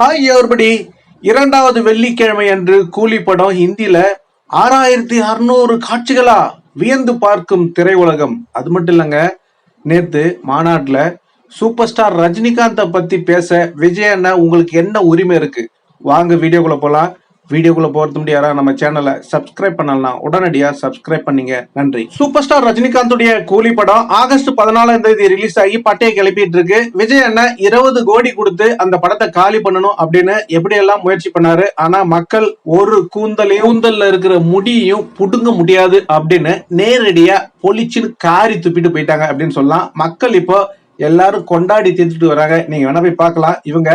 Hi everybody இரண்டாவது வெள்ளிக்கிழமை அன்று கூலி படம் ஹிந்தியில ஆறாயிரத்தி அறுநூறு காட்சிகளா வியந்து பார்க்கும் திரையுலகம். அது மட்டும் இல்லைங்க நேத்து மாநாட்டில் சூப்பர் ஸ்டார் ரஜினிகாந்தை பத்தி பேச விஜய் அண்ணா உங்களுக்கு என்ன உரிமை இருக்கு? வாங்க வீடியோக்குள்ள போலாம். வீடியோக்குள்ள போறது முடியாரா நம்ம சேனலை சப்ஸ்கிரைப் பண்ணலாம் உடனடியா சப்ஸ்கிரைப் பண்ணீங்க. நன்றி. சூப்பர் ஸ்டார் ரஜினிகாந்துடைய கூலி படம் ஆகஸ்ட் பதினாலாம் தேதி ரிலீஸ் ஆகி பட்டையை கிளப்பிட்டு இருக்கு. விஜய் அண்ணன் இருபது கோடி கொடுத்து அந்த படத்தை காலி பண்ணணும் அப்படின்னு எப்படி எல்லாம் முயற்சி பண்ணாரு? ஆனா மக்கள் ஒரு கூந்தலையும் கூந்தல்ல இருக்கிற முடியையும் புடுங்க முடியாது அப்படின்னு நேரடியா பொலிச்சுன்னு காரி துப்பிட்டு போயிட்டாங்க அப்படின்னு சொல்லலாம். மக்கள் இப்போ எல்லாரும் கொண்டாடி தீர்த்துட்டு வராங்க. நீங்க வேணா போய் பார்க்கலாம். இவங்க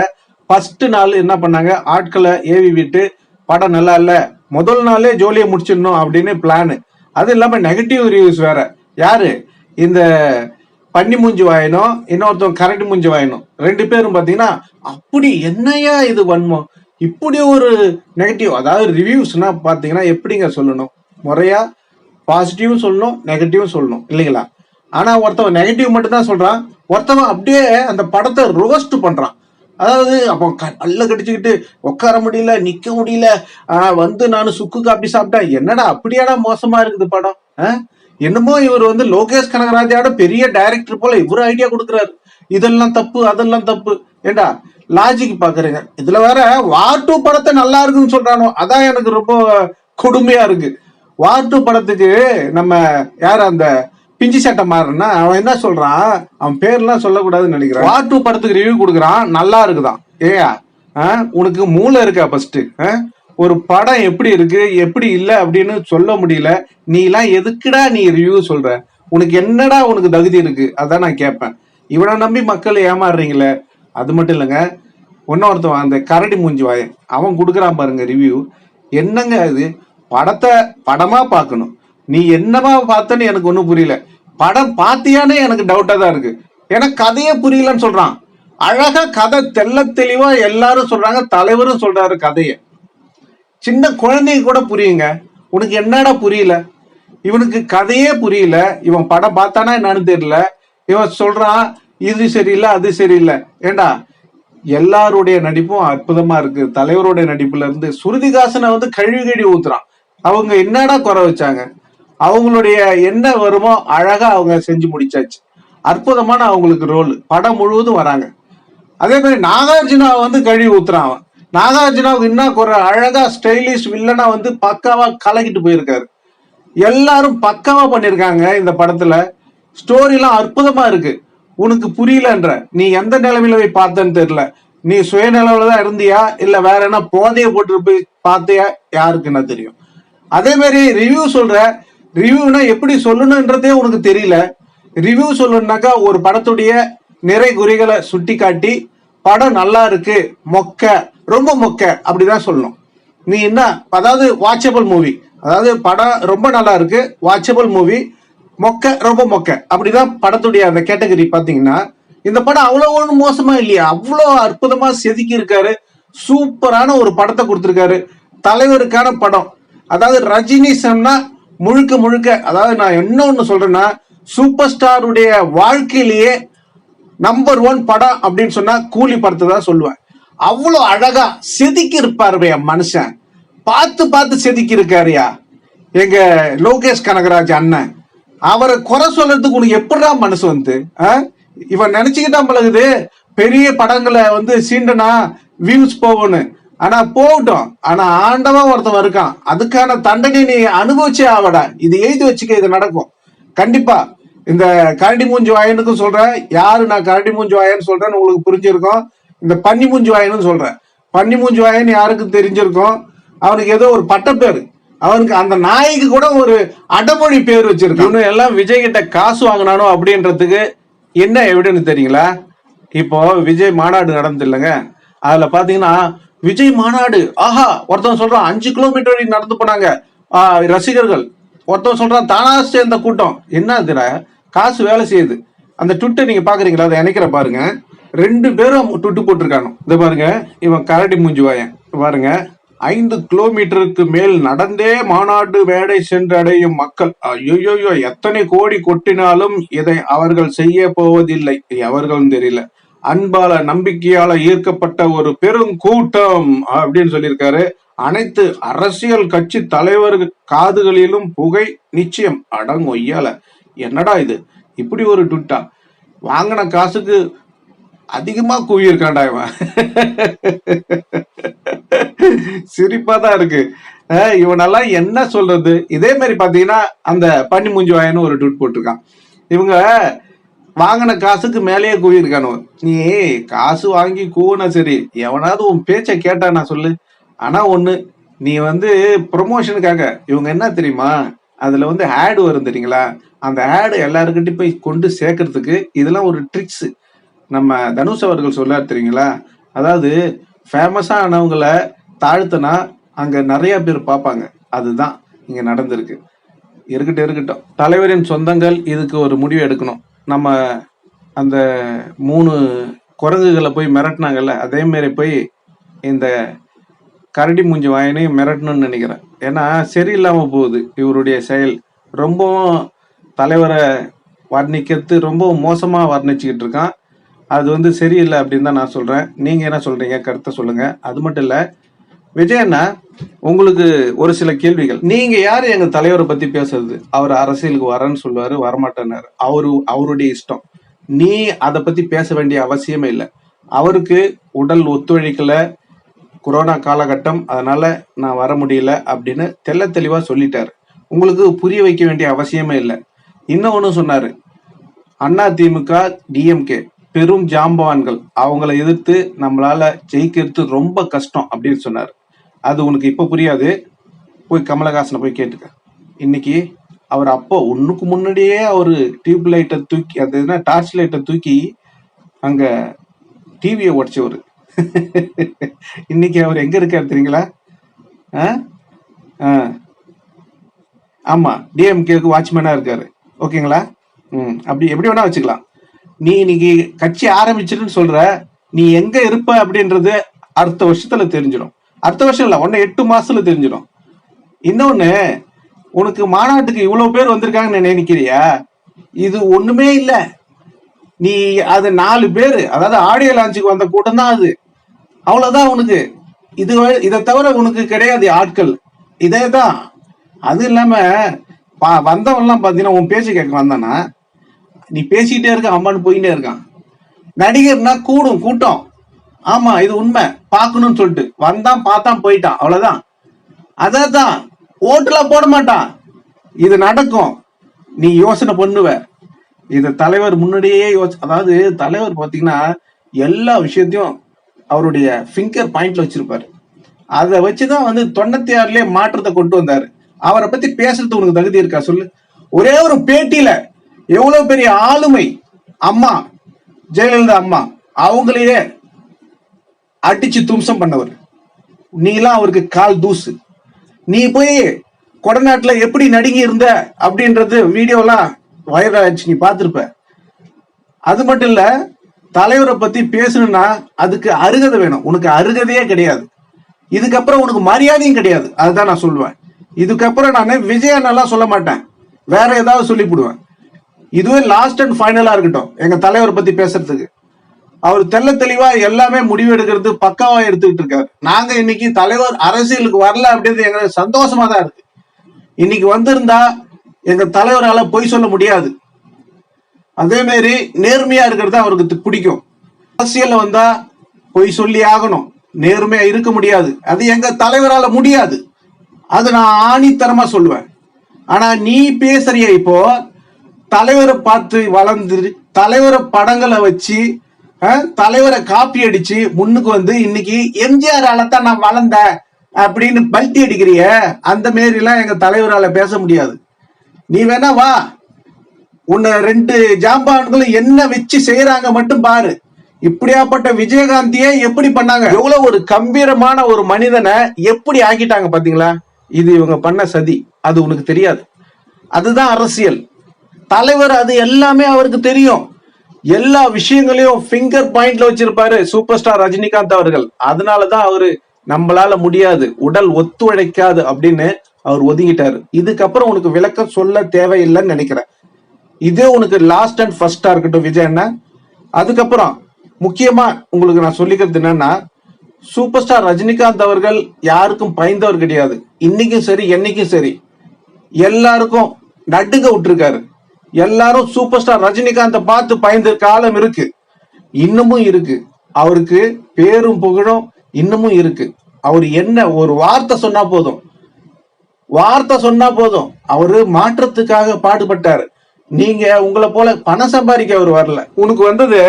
ஃபர்ஸ்ட் நாள் என்ன பண்ணாங்க? ஆட்களை ஏவி விட்டு படம் நல்லா இல்ல. முதல் நாளே ஜோலியை முடிச்சிடணும் அப்படின்னு பிளானு அது இல்லாம நெகட்டிவ் ரிவ்யூஸ் வேற. யாரு? இந்த பண்ணி மூஞ்சி வாயனும் இன்னொருத்தவங்க கரண்ட் மூஞ்சி வாயனும். ரெண்டு பேரும் பாத்தீங்கன்னா அப்படி என்னையா இது வன்மம்? இப்படி ஒரு நெகட்டிவ் அதாவது ரிவ்யூஸ்னா பாத்தீங்கன்னா எப்படிங்க சொல்லணும்? முறையா பாசிட்டிவும் சொல்லணும் நெகட்டிவும் சொல்லணும். இல்லைங்களா? ஆனா ஒருத்தவன் நெகட்டிவ் மட்டும் தான் சொல்றான். ஒருத்தவன் அப்படியே அந்த படத்தை ரோஸ்ட் பண்றான். அதாவது அப்போ கல்ல கடிச்சுக்கிட்டு உட்கார முடியல நிக்க முடியல வந்து நான் சுக்கு காப்பி சாப்பிட்டேன். என்னடா அப்படியாடா மோசமா இருக்குது படம் என்னமோ இவர் வந்து லோகேஷ் கனகராஜாவோட பெரிய டைரக்டர் போல இவரு ஐடியா கொடுக்குறாரு. இதெல்லாம் தப்பு அதெல்லாம் தப்பு. ஏண்டா லாஜிக் பாக்குறீங்க. இதுல வேற வார் டூ படத்தை நல்லா இருக்குன்னு சொல்றானோ அதான் எனக்கு ரொம்ப கொடுமையா இருக்கு. வார் டூ படத்துக்கு நம்ம யார் அந்த பிஞ்சு சட்டை மாறனா அவன் என்ன சொல்றான்? அவன் பேர்லாம் சொல்லக்கூடாதுன்னு நினைக்கிறான். வார் டூ படத்துக்கு ரிவ்யூ கொடுக்குறான் நல்லா இருக்குதான். ஏயா ஆ, உனக்கு மூளை இருக்கா ஃபர்ஸ்ட் ஒரு படம் எப்படி இருக்கு எப்படி இல்லை அப்படின்னு சொல்ல முடியல. நீ எல்லாம் எதுக்குடா நீ ரிவ்யூ சொல்ற? உனக்கு என்னடா உனக்கு தகுதி இருக்கு? அதான் நான் கேட்பேன். இவனை நம்பி மக்கள் ஏமாறுறீங்களே? அது மட்டும் இல்லைங்க. ஒன்னொருத்தவன் அந்த கரடி மூஞ்சி வாயன் அவன் கொடுக்குறான் பாருங்க ரிவ்யூ என்னங்க அது? படத்தை படமா பார்க்கணும். நீ என்னவா பார்த்தன்னு எனக்கு ஒன்றும் புரியல. படம் பார்த்தியானே எனக்கு டவுட்டாக தான் இருக்கு. ஏன்னா கதையே புரியலன்னு சொல்றான். அழகா கதை தெள்ள தெளிவா எல்லாரும் சொல்றாங்க தலைவரும் சொல்றாரு கதையை. சின்ன குழந்தைங்க கூட புரியுங்க. உனக்கு என்னடா புரியல? இவனுக்கு கதையே புரியல. இவன் படம் பார்த்தானா என்னன்னு தெரியல. இவன் சொல்றான் இது சரியில்லை அது சரியில்லை. ஏண்டா? எல்லாருடைய நடிப்பும் அற்புதமா இருக்கு. தலைவருடைய நடிப்புல இருந்து சுருதிகாசனை வந்து கழுவி கழுவி ஊத்துறான். அவங்க என்னடா குறை வச்சாங்க? அவங்களுடைய என்ன வருமோ அழகா அவங்க செஞ்சு முடிச்சாச்சு. அற்புதமான அவங்களுக்கு ரோல் படம் முழுவதும் வராங்க. அதே மாதிரி நாகார்ஜுனா வந்து கழுவி ஊத்துறான் அவன். நாகார்ஜுனாவுக்கு என்ன குறை? அழகா ஸ்டைலிஷ் வில்லனா வந்து பக்காவா கலக்கிட்டு போயிருக்காரு. எல்லாரும் பக்காவா பண்ணிருக்காங்க இந்த படத்துல. ஸ்டோரிலாம் அற்புதமா இருக்கு. உனக்கு புரியலன்ற. நீ எந்த நிலைமையில போய் பார்த்தேன்னு தெரியல. நீ சுயநிலவில் தான் இருந்தியா? இல்லை வேற என்ன போதையை போட்டு போய் பார்த்தியா? யாருக்கு என்ன தெரியும்? அதே மாதிரி ரிவ்யூ சொல்ற ரிவ்யூனா எப்படி சொல்லணுன்றதே உனக்கு தெரியல. ரிவ்யூ சொல்லணுனாக்கா ஒரு படத்துடைய நிறை குறிகளை சுட்டி காட்டி படம் நல்லா இருக்கு மொக்க ரொம்ப மொக்க அப்படிதான் சொல்லணும். நீ என்ன அதாவது வாட்சபிள் மூவி அதாவது படம் ரொம்ப நல்லா இருக்கு வாட்சபிள் மூவி மொக்க ரொம்ப மொக்க அப்படிதான் படத்துடைய அந்த கேட்டகரி பாத்தீங்கன்னா இந்த படம் அவ்வளோ ஒன்றும் மோசமா இல்லையா? அவ்வளோ அற்புதமா செதுக்கி இருக்காரு சூப்பரான ஒரு படத்தை கொடுத்துருக்காரு. தலைவருக்கான படம். அதாவது ரஜினி சம்னா முழுக்க முழுக்க அதாவது நான் என்ன ஒன்று சொல்றேன்னா சூப்பர் ஸ்டாருடைய வாழ்க்கையிலேயே நம்பர் ஒன் படம் அப்படின்னு சொன்னா கூலி படத்தை தான் சொல்லுவேன். அவ்வளோ அழகா செதுக்கி இருப்பாருயா மனுஷன். பார்த்து பார்த்து செதுக்கி இருக்காருயா எங்க லோகேஷ் கனகராஜ் அண்ணன். அவரை குறை சொல்றதுக்கு உனக்கு எப்படிடா மனசு வந்து ஆ? இவன் நினைச்சுக்கிட்டான் பழகுது பெரிய படங்களை வந்து சீண்டனா வியூஸ் போகணும் ஆனா போகட்டும். ஆனா ஆண்டவன் ஒருத்தன் இருக்கான். அதுக்கான தண்டனை நீ அனுபவிச்சே ஆவடா இது எழுதி வச்சுக்க இது நடக்கும். கண்டிப்பா. இந்த கரடி மூஞ்சி வாயனுக்கும் சொல்றேன். யாரு நான் கரடி மூஞ்சி வாயன்னு சொல்றேன்னு உங்களுக்கு புரிஞ்சிருக்கும். இந்த பன்னி மூஞ்சி வாயன்னு சொல்றேன். பன்னி மூஞ்சி வாயன் யாருக்கு தெரிஞ்சிருக்கும். அவனுக்கு ஏதோ ஒரு பட்டப்பேரு. அவனுக்கு அந்த நாய்க்கு கூட ஒரு அடமொழி பேர் வச்சிருக்கான். இன்னும் எல்லாம் விஜய் கிட்ட காசு வாங்கினானோ அப்படின்றதுக்கு என்ன எவிடன்னு தெரியுங்களா? இப்போ விஜய் மாநாடு நடந்து இல்லைங்க. அதுல பாத்தீங்கன்னா விஜய் மாநாடு. ஆஹா ஒருத்தன் சொல்றான் அஞ்சு கிலோமீட்டர் வரைக்கும் நடந்து போனாங்க. ரசிகர்கள். ஒருத்தன் சொல்றான் தானா சேர்ந்த கூட்டம். என்ன இதுடா காசு வேலை செய்யுது. அந்த ட்விட்டை நீங்க பாக்குறீங்களா? அதை நினைக்கிற பாருங்க. ரெண்டு பேரும் ட்விட்டு போட்டிருக்காங்க. இதை பாருங்க. இவன் கரடி மூஞ்சி வாயன். பாருங்க. ஐந்து கிலோமீட்டருக்கு மேல் நடந்தே மாநாடு வேடை சென்றடையும் மக்கள். ஐயோயோ எத்தனை கோடி கொட்டினாலும் இதை அவர்கள் செய்ய போவதில்லை. அவர்களும் தெரியல. அன்பால நம்பிக்கையால ஈர்க்கப்பட்ட ஒரு பெருங்கூட்டம் அப்படின்னு சொல்லியிருக்காரு. அனைத்து அரசியல் கட்சி தலைவர்கள் காதுகளிலும் புகை நிச்சயம் அடங்கொய்யால என்னடா இது? இப்படி ஒரு ட்விட்டா வாங்கின காசுக்கு அதிகமா குவியிருக்கான்டா இவன். சிரிப்பா தான் இருக்கு. அஹ் இவனெல்லாம் என்ன சொல்றது? இதே மாதிரி பாத்தீங்கன்னா அந்த பன்னி மூஞ்சி வாயன்னு ஒரு ட்விட் போட்டிருக்கான். இவங்க வாங்கின காசுக்கு மேலேயே கூவியிருக்கானு நீ காசு வாங்கி கூவுனா சரி. எவனாவது உன் பேச்சை கேட்டானா சொல்லு. ஆனா ஒண்ணு நீ வந்து ப்ரொமோஷனுக்காக இவங்க என்ன தெரியுமா? அதுல வந்து ஆடு வரும் தெரியுங்களா? அந்த ஆடு எல்லாருக்கிட்டையும் போய் கொண்டு சேர்க்கறதுக்கு இதெல்லாம் ஒரு ட்ரிக்ஸ் நம்ம தனுஷ் அவர்கள் சொல்லார் தெரியுங்களா? அதாவது ஃபேமஸா ஆனவங்களை தாழ்த்தினா அங்க நிறைய பேர் பார்ப்பாங்க. அதுதான் இங்க நடந்திருக்கு. இருக்கட்டும் இருக்கட்டும். தலைவரின் சொந்தங்கள் இதுக்கு ஒரு முடிவு எடுக்கணும். நம்ம அந்த மூணு குரங்குகளை போய் மிரட்டினாங்கல்ல அதேமாரி போய் இந்த கரடி மூஞ்சி வாயினையும் மிரட்டணும்னு நினைக்கிறேன். ஏன்னா சரியில்லாமல் போகுது இவருடைய செயல். ரொம்பவும் தலைவரை வர்ணிக்கிறது ரொம்ப மோசமாக வர்ணிச்சுக்கிட்டு இருக்கான். அது வந்து சரியில்லை அப்படின்னு தான் நான் சொல்கிறேன் நீங்கள் என்ன சொல்கிறீங்க கருத்தை சொல்லுங்கள் அது மட்டும் இல்லை விஜயண்ணா உங்களுக்கு ஒரு சில கேள்விகள். நீங்க யாரு? எங்க தலைவரை பத்தி பேசுறது? அவர் அரசியலுக்கு வரேன்னு சொல்லுவாரு வரமாட்டேனாரு அவரு அவருடைய இஷ்டம். நீ அதை பத்தி பேச வேண்டிய அவசியமே இல்லை. அவருக்கு உடல் ஒத்துழைக்கல கொரோனா காலகட்டம் அதனால நான் வர முடியல அப்படின்னு தெல்ல தெளிவா சொல்லிட்டாரு. உங்களுக்கு புரிய வைக்க வேண்டிய அவசியமே இல்லை. இன்னொன்னு சொன்னாரு அண்ணா திமுக டிஎம்கே பெரும் ஜாம்பவான்கள். அவங்கள எதிர்த்து நம்மளால ஜெயிக்கிறது ரொம்ப கஷ்டம் அப்படின்னு சொன்னார். அது உனக்கு இப்போ புரியாது. போய் கமலஹாசனை போய் கேட்டுக்க. இன்னைக்கு அவர் அப்போ ஒன்றுக்கு முன்னாடியே அவர் டியூப் லைட்டை தூக்கி அந்த என்ன டார்ச் லைட்டை தூக்கி அங்கே டிவியை உடைச்சவர். இன்னைக்கு அவர் எங்கே இருக்கார் தெரியுங்களா? ஆ? ஆ. ஆமாம் டிஎம்கேக்கு வாட்ச்மேனாக இருக்காரு. ஓகேங்களா? ம் அப்படி எப்படி வேணா வச்சுக்கலாம். நீ இன்னைக்கு கட்சி ஆரம்பிச்சிருன்னு சொல்ற நீ எங்க இருப்ப அப்படின்றது அடுத்த வருஷத்துல தெரிஞ்சிடும். அடுத்த வருஷம் இல்லை ஒன்னு எட்டு மாசத்துல தெரிஞ்சிடும். இன்னொன்னு உனக்கு மாநாட்டுக்கு இவ்வளவு பேர் வந்திருக்காங்கன்னு நினைக்கிறியா? இது ஒண்ணுமே இல்லை. நீ அது நாலு பேர் அதாவது ஆடியோ லான்ச்சுக்கு வந்த கூட்டம் தான் அது. அவ்வளவுதான் உனக்கு. இது இதை தவிர உனக்கு கிடையாது ஆட்கள். இதே தான் அது இல்லாம பா- வந்தவன்லாம் பார்த்தீங்கன்னா உன் பேச்சு கேட்க வந்தானா? நீ பேசிக்கிட்டே இருக்க அம்மான்னு போயிட்டே இருக்கான். நடிகர்னா கூடும் கூட்டம். ஆமா இது உண்மை. பாக்கணும்னு சொல்லிட்டு. வந்தான் பார்த்தான் போயிட்டான். அவ்வளவுதான். அதான் ஓட்டுல போட மாட்டான். இது நடக்கும். நீ யோசனை பண்ணுவ. இது தலைவர் முன்னாடியே யோசி அதாவது தலைவர் பாத்தீங்கன்னா எல்லா விஷயத்தையும் அவருடைய ஃபிங்கர் பாயிண்ட்ல வச்சிருப்பாரு. அதை வச்சுதான் வந்து தொண்ணூத்தி ஆறுலயே மாற்றத்தை கொண்டு வந்தாரு. அவரை பத்தி பேசுறது உனக்கு தகுதி இருக்கா? சொல்லு. ஒரே ஒரு பேட்டியில எவ்வளவு பெரிய ஆளுமை அம்மா ஜெயலலிதா அம்மா அவங்களையே அடிச்சு தும்சம் பண்ணவர். நீலாம் அவருக்கு கால் தூசு. நீ போய் கொடநாட்டுல எப்படி நடுங்கி இருந்த அப்படின்றது வீடியோலாம் வைரல் ஆயிடுச்சு நீ பார்த்துருப்ப. அது மட்டும் இல்ல தலைவரை பத்தி பேசணும்னா அதுக்கு அருகதை வேணும். உனக்கு அருகதையே கிடையாது. இதுக்கப்புறம் உனக்கு மரியாதையும் கிடையாது. அதுதான் நான் சொல்லுவேன். இதுக்கப்புறம் நான் விஜயன்னெல்லாம் சொல்ல மாட்டேன். வேற ஏதாவது சொல்லிவிடுவேன் இதுவே லாஸ்ட் அண்ட் ஃபைனலா இருக்கட்டும் எங்க தலைவரை பத்தி பேசுறதுக்கு. அவர் தெல்ல தெளிவா எல்லாமே முடிவு எடுக்கிறது பக்காவா எடுத்துக்கிட்டு இருக்காரு. நாங்க இன்னைக்கு தலைவர் அரசியலுக்கு வரல அப்படின்றது எங்களுக்கு சந்தோஷமா தான் இருக்கு. இன்னைக்கு வந்திருந்தா எங்க தலைவரால பொய் சொல்ல முடியாது. அதே மாதிரி நேர்மையா இருக்கிறது அவருக்கு பிடிக்கும். அரசியல்ல வந்தா பொய் சொல்லி ஆகணும். நேர்மையா இருக்க முடியாது. அது எங்க தலைவரால முடியாது. அது நான் ஆணித்தரமா சொல்லுவேன். ஆனா நீ பேசுறிய இப்போ தலைவரை பார்த்து வளர்ந்து தலைவரை படங்களை வச்சு தலைவரை காப்பி அடிச்சு முன்னுக்கு வந்து இன்னைக்கு எம்ஜிஆர் தான் நான் வளர்ந்தேன் அப்படின்னு பல்ட்டி அடிக்கிறிய? அந்த மாரி எல்லாம் எங்க தலைவரால பேச முடியாது. நீ வேணா வா. உன்னை ரெண்டு ஜாம்பான்களும் என்ன வச்சு செய்யறாங்க மட்டும் பாரு. இப்படியாப்பட்ட விஜயகாந்தியே எப்படி பண்ணாங்க? எவ்வளவு ஒரு கம்பீரமான ஒரு மனிதனை எப்படி ஆக்கிட்டாங்க பாத்தீங்களா? இது இவங்க பண்ண சதி. அது உனக்கு தெரியாது. அதுதான் அரசியல். தலைவர் அது எல்லாமே அவருக்கு தெரியும். எல்லா விஷயங்களையும் ஃபிங்கர் பாயிண்ட்ல வச்சிருப்பாரு சூப்பர் ஸ்டார் ரஜினிகாந்த் அவர்கள். அதனாலதான் அவரு நம்மளால முடியாது உடல் ஒத்துழைக்காது அப்படின்னு அவர் ஒதுங்கிட்டாரு. இதுக்கப்புறம் உனக்கு விளக்கம் சொல்ல தேவையில்லைன்னு நினைக்கிறேன். இதே உனக்கு லாஸ்ட் அண்ட் ஃபர்ஸ்டா இருக்கட்டும் விஜய் அண்ணா. அதுக்கப்புறம் முக்கியமா உங்களுக்கு நான் சொல்லிக்கிறது என்னன்னா சூப்பர் ஸ்டார் ரஜினிகாந்த் அவர்கள் யாருக்கும் பயந்தவர் கிடையாது. இன்னைக்கும் சரி என்னைக்கும் சரி எல்லாருக்கும் நடுங்க விட்டுருக்காரு. எல்லாரும் சூப்பர் ஸ்டார் ரஜினிகாந்தை பார்த்து பயந்த காலம் இருக்கு. இன்னமும் இருக்கு. அவருக்கு பேரும் புகழும் இன்னமும் இருக்கு. அவர் என்ன ஒரு வார்த்தை சொன்னா போதும். வார்த்தை சொன்னா போதும். அவரு மாற்றத்துக்காக பாடுபட்டாரு. நீங்க உங்களை போல பணம் சம்பாதிக்க அவர் வரல. உனக்கு வந்தது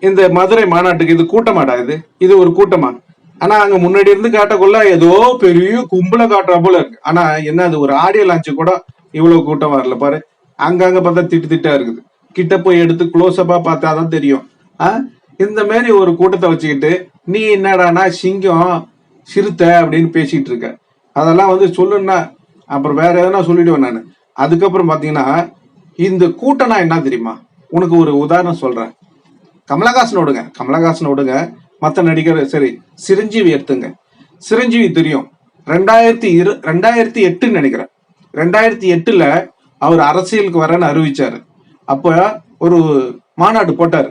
இந்த மதுரை மாநாட்டுக்கு இது கூட்டமாடா இது? இது ஒரு கூட்டமா? ஆனா அங்க முன்னாடி இருந்து காட்டக்குள்ள ஏதோ பெரிய கும்பல காட்டுற போல இருக்கு. ஆனா என்ன அது ஒரு ஆடியோ லான்ச்சு கூட இவ்வளவு கூட்டம் வரல பாரு. அங்கங்க பார்த்தா திட்டு திட்டா இருக்குது. கிட்ட போய் எடுத்து க்ளோஸ்அப்பா பார்த்தா தான் தெரியும். ஆ? இந்த மாதிரி ஒரு கூட்டத்தை வச்சுக்கிட்டு நீ என்னடானா சிங்கம் சிறுத்தை அப்படின்னு பேசிட்டு இருக்க. அதெல்லாம் வந்து சொல்லுன்னா அப்புறம் வேற எதனா சொல்லிடுவேன் நான். அதுக்கப்புறம் பாத்தீங்கன்னா இந்த கூட்டம்னா என்ன தெரியுமா? உனக்கு ஒரு உதாரணம் சொல்றேன். கமலஹாசன் விடுங்க கமலஹாசன் விடுங்க மற்ற நடிகர் சரி சிரஞ்சீவி எடுத்துங்க. சிரஞ்சீவி தெரியும். ரெண்டாயிரத்தி இரு ரெண்டாயிரத்தி எட்டுன்னு நினைக்கிறேன். ரெண்டாயிரத்தி எட்டுல அவர் அரசியலுக்கு வரேன்னு அறிவிச்சாரு. அப்போ ஒரு மாநாடு போட்டார்.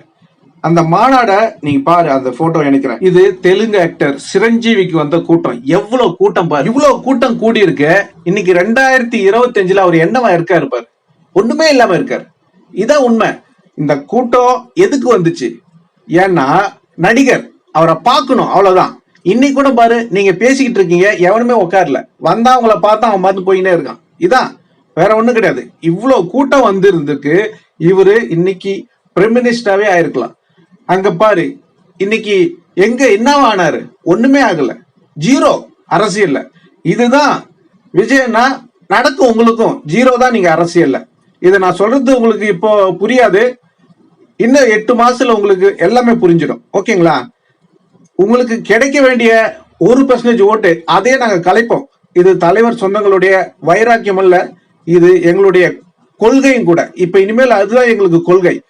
அந்த மாநாடை நீங்க பாரு அந்த போட்டோ நினைக்கிறேன் இது தெலுங்கு ஆக்டர் சிரஞ்சீவிக்கு வந்த கூட்டம். எவ்வளவு கூட்டம் பாரு. இவ்வளவு கூட்டம் கூடி இருக்கு இன்னைக்கு ரெண்டாயிரத்தி இருபத்தி அஞ்சுல அவர் என்னவா இருக்காரு பாரு. ஒண்ணுமே இல்லாம இருக்காரு. இதான் உண்மை. இந்த கூட்டம் எதுக்கு வந்துச்சு? ஏன்னா நடிகர் அவரை பார்க்கணும் அவ்வளவுதான். இன்னைக்கு கூட பாரு நீங்க பேசிக்கிட்டு இருக்கீங்க எவனுமே உட்காரல. வந்தா அவங்கள பார்த்தா அவன் மறந்து போயினே இருக்கான். இதான். வேற ஒண்ணும் கிடையாது. இவ்வளவு கூட்டம் வந்து இருந்திருக்கு இவரு இன்னைக்கு பிரைம் மினிஸ்டராவே ஆயிருக்கலாம். அங்க பாரு இன்னைக்கு எங்க என்னவா ஆனாரு? ஒண்ணுமே ஆகல. ஜீரோ அரசியல்ல. இதுதான் விஜயனா நடக்கும் உங்களுக்கும். ஜீரோ தான் நீங்க அரசியல்ல. இதை நான் சொல்றது உங்களுக்கு இப்போ புரியாது. இன்னும் எட்டு மாசத்துல உங்களுக்கு எல்லாமே புரிஞ்சிடும். ஓகேங்களா? உங்களுக்கு கிடைக்க வேண்டிய ஒரு பர்சன்டேஜ் ஓட்டு அதே நாங்க கலைப்போம். இது தலைவர் சொந்தங்களுடைய வைராக்கியம் அல்ல. இது எங்களுடைய கொள்கையும் கூட. இப்ப இனிமேல் அதுதான் எங்களுக்கு கொள்கை.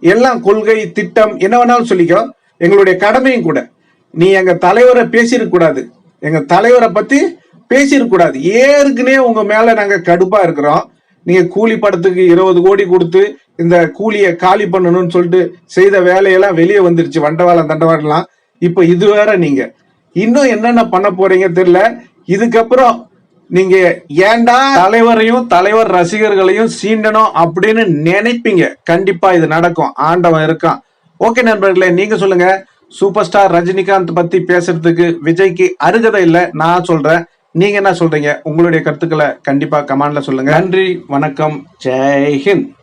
எல்லாம் கொள்கை திட்டம் என்ன வேணாலும் சொல்லிக்கோ எங்களுடைய கடமையும் கூட. நீ எங்க தலைவரை பேசிருக்க கூடாது. எங்க தலைவரை பத்தி பேசிருக்க கூடாது. ஏற்கனவே உங்க மேல நாங்க கடுப்பா இருக்கிறோம். நீங்க கூலி படத்துக்கு இருபது கோடி கொடுத்து இந்த கூலியை காலி பண்ணணும்னு சொல்லிட்டு செய்த வேலையெல்லாம் வெளியே வந்துருச்சு. வண்டவாளம் தண்டவாளம்லாம். இப்ப இது வேற நீங்க. இன்னும் என்னென்ன பண்ண போறீங்க தெரியல. இதுக்கப்புறம் நீங்க ஏன்டா தலைவரையும் தலைவர் ரசிகர்களையும் சீண்டணும் அப்படின்னு நினைப்பீங்க. கண்டிப்பா இது நடக்கும். ஆண்டவன் இருக்கான். ஓகே நண்பர்களே நீங்க சொல்லுங்க. சூப்பர் ஸ்டார் ரஜினிகாந்த் பத்தி பேசுறதுக்கு விஜய்க்கு அருகதை இல்ல நான் சொல்றேன். நீங்க என்ன சொல்றீங்க? உங்களுடைய கருத்துக்களை கண்டிப்பா கமெண்ட்ல சொல்லுங்க. நன்றி வணக்கம். ஜெய் ஹிந்த்.